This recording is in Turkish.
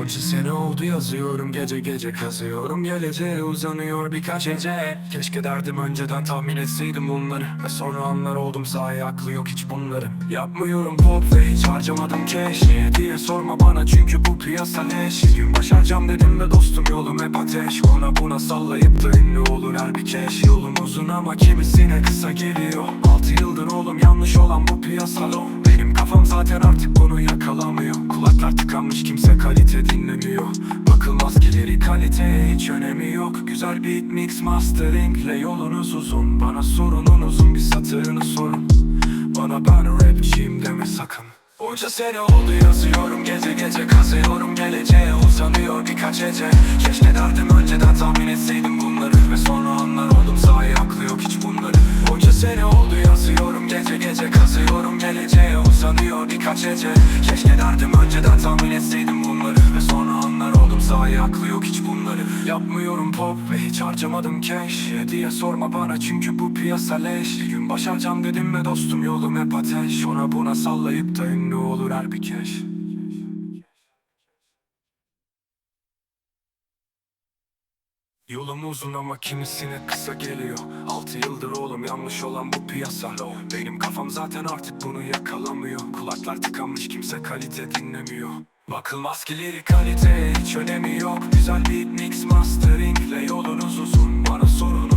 Onca sene oldu yazıyorum. Gece gece kazıyorum. Geleceğe uzanıyor birkaç gece. Keşke derdim önceden tahmin etseydim bunları. Ve sonra anlar oldum sahi aklı yok hiç bunların. Yapmıyorum pop ve hiç harcamadım cash. Niye diye sorma bana çünkü bu piyasa leş. Gün başaracağım dedim ve dostum yolum hep ateş. Ona buna sallayıp da ünlü olur her bir keş. Yolum uzun ama kimisine kısa geliyor. Altı yıldır oğlum yanlış olan bu piyasa Benim kafam zaten artık bunu yakalamıyor Bakılmaz kileri kaliteye hiç önemi yok. Güzel beat mix masteringle yolunuz uzun. Bana sorunun uzun bir satırını sorun. Bana ben rapçiyim deme sakın. Onca sene oldu yazıyorum. Gece gece kazıyorum. Geleceğe uzanıyor birkaç gece. Keşke derdim önceden tahmin etseydim bunları. Ve sonra anlar oldum sahi aklı yok hiç bunları. Onca sene oldu yazıyorum. Gece gece kazıyorum. Geleceğe uzanıyor birkaç gece. Keşke derdim önceden tahmin etseydim sahi aklı yok hiç bunları. Yapmıyorum pop ve hiç harcamadım cash. Diye sorma bana çünkü bu piyasa leş. Bir gün başaracağım dedim ve dostum yolum hep ateş. Ona buna sallayıp da ünlü olur her bir keş. Yolum uzun ama kimisine kısa geliyor. Altı yıldır oğlum yanlış olan bu piyasa. Benim kafam zaten artık bunu yakalamıyor. Kulaklar tıkanmış kimse kalite dinlemiyor Bakılmaz ki kalite hiç önemi yok. Güzel beat mix masteringle yolunuz uzun. Bana sorun